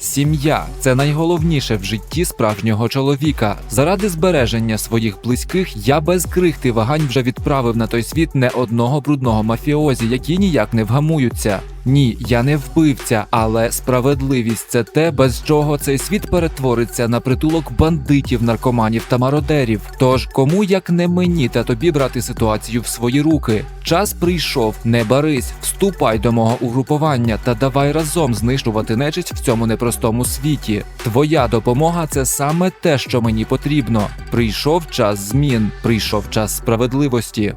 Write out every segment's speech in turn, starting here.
Сім'я це найголовніше в житті справжнього чоловіка. Заради збереження своїх близьких я без крихти вагань вже відправив на той світ не одного брудного мафіозі, які ніяк не вгамуються. Ні, я не вбивця, але справедливість це те, без чого цей світ перетвориться на притулок бандитів, наркоманів та мародерів. Тож кому як не мені та тобі брати ситуацію в свої руки? Час прийшов, не барись, вступай до мого угрупування та давай разом знищувати нечисть в цьому непростому світі. Твоя допомога це саме те, що мені потрібно. Прийшов час змін, прийшов час справедливості.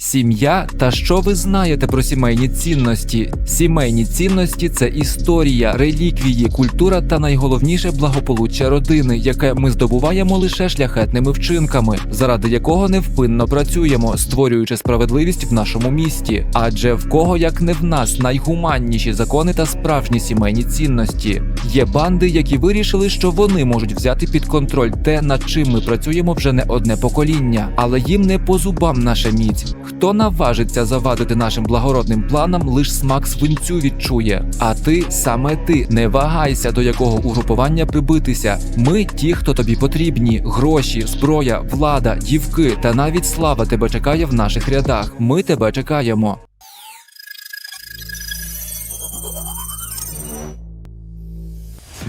Сім'я та що ви знаєте про сімейні цінності? Сімейні цінності це історія, реліквії, культура та найголовніше благополуччя родини, яке ми здобуваємо лише шляхетними вчинками, заради якого невпинно працюємо, створюючи справедливість в нашому місті. Адже в кого як не в нас найгуманніші закони та справжні сімейні цінності. Є банди, які вирішили, що вони можуть взяти під контроль те, над чим ми працюємо вже не одне покоління, але їм не по зубам наша міць. Хто наважиться завадити нашим благородним планам, лиш смак свинцю відчує. А ти саме ти не вагайся до якого угрупування прибитися. Ми ті, хто тобі потрібні: гроші, зброя, влада, дівки та навіть слава тебе чекає в наших рядах. Ми тебе чекаємо.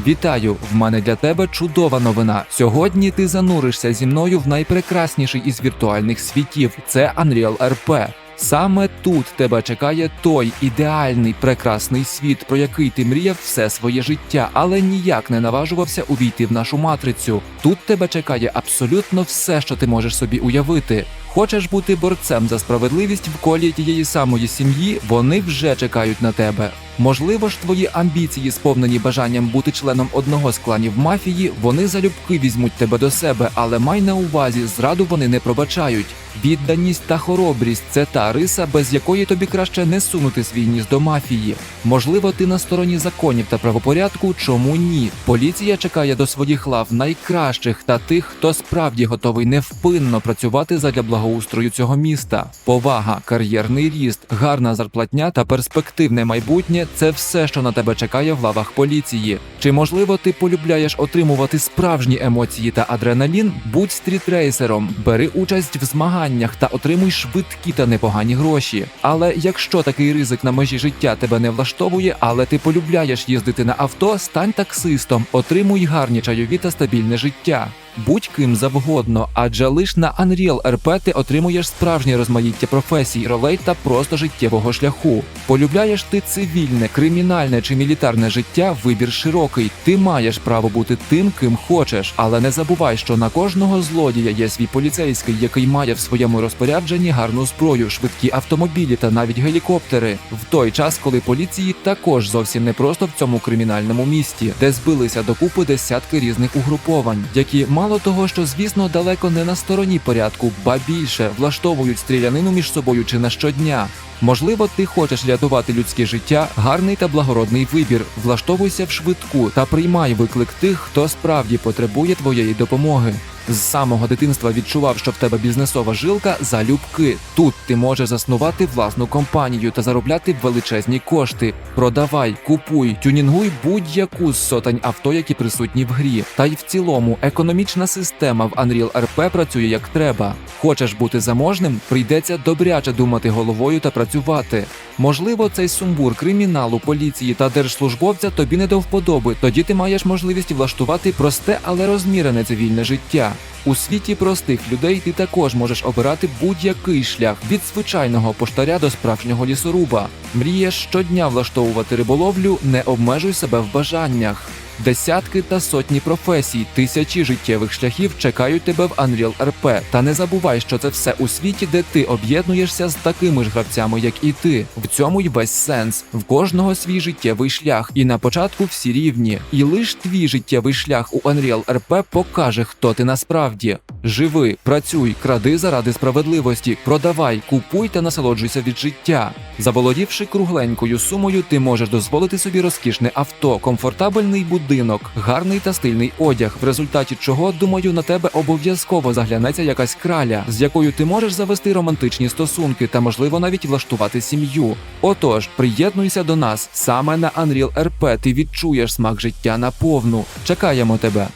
Вітаю! В мене для тебе чудова новина. Сьогодні ти зануришся зі мною в найпрекрасніший із віртуальних світів. Це Unreal RP. Саме тут тебе чекає той ідеальний прекрасний світ, про який ти мріяв все своє життя, але ніяк не наважувався увійти в нашу матрицю. Тут тебе чекає абсолютно все, що ти можеш собі уявити. Хочеш бути борцем за справедливість в колі тієї самої сім'ї, вони вже чекають на тебе. Можливо ж, твої амбіції, сповнені бажанням бути членом одного з кланів мафії, вони залюбки візьмуть тебе до себе, але май на увазі, зраду вони не пробачають. Відданість та хоробрість це та риса, без якої тобі краще не сунути свій ніс до мафії. Можливо, ти на стороні законів та правопорядку, чому ні? Поліція чекає до своїх лав найкращих та тих, хто справді готовий невпинно працювати задля благоустрою цього міста. Повага, кар'єрний ріст, гарна зарплатня та перспективне майбутнє це все, що на тебе чекає в лавах поліції. Чи можливо ти полюбляєш отримувати справжні емоції та адреналін? Будь стрітрейсером, бери участь в змаганнях та отримуй швидкі та непогані гроші. Але якщо такий ризик на межі життя тебе не влаштовує, але ти полюбляєш їздити на авто, стань таксистом, отримуй гарні чайові та стабільне життя. Будь ким завгодно, адже лиш на Unreal RP ти отримуєш справжнє розмаїття професій, ролей та просто життєвого шляху. Полюбляєш ти цивільне, кримінальне чи мілітарне життя, вибір широкий. Ти маєш право бути тим, ким хочеш, але не забувай, що на кожного злодія є свій поліцейський, який має в своєму розпорядженні гарну зброю, швидкі автомобілі та навіть гелікоптери. В той час, коли поліції також зовсім не просто в цьому кримінальному місті, де збилися докупи десятки різних угруповань, які мало того, що звісно далеко не на стороні порядку, ба більше влаштовують стрілянину між собою чи на щодня. Можливо, ти хочеш рятувати людське життя, гарний та благородний вибір. Влаштовуйся в швидку та приймай виклик тих, хто справді потребує твоєї допомоги. З самого дитинства відчував, що в тебе бізнесова жилка залюбки. Тут ти можеш заснувати власну компанію та заробляти величезні кошти. Продавай, купуй, тюнінгуй будь-яку з сотень авто, які присутні в грі. Та й в цілому економічна система в Unreal RP працює як треба. Хочеш бути заможним, прийдеться добряче думати головою та працювати. Можливо, цей сумбур криміналу, поліції та держслужбовця тобі не до вподоби. Тоді ти маєш можливість влаштувати просте, але розмірене цивільне життя. У світі простих людей ти також можеш обирати будь-який шлях від звичайного поштаря до справжнього лісоруба. Мрієш щодня влаштовувати риболовлю, не обмежуй себе в бажаннях. Десятки та сотні професій, тисячі життєвих шляхів чекають тебе в Unreal RP. Та не забувай, що це все у світі, де ти об'єднуєшся з такими ж гравцями, як і ти. В цьому й весь сенс. В кожного свій життєвий шлях, і на початку всі рівні. І лиш твій життєвий шлях у Unreal RP покаже, хто ти насправді. Живи, працюй, кради заради справедливості, продавай, купуй та насолоджуйся від життя. Заволодівши кругленькою сумою, ти можеш дозволити собі розкішне авто, комфортабельний будинок будинок, гарний та стильний одяг, в результаті чого, думаю, на тебе обов'язково заглянеться якась краля, з якою ти можеш завести романтичні стосунки та, можливо, навіть влаштувати сім'ю. Отож, приєднуйся до нас саме на Unreal RP ти відчуєш смак життя наповну. Чекаємо тебе.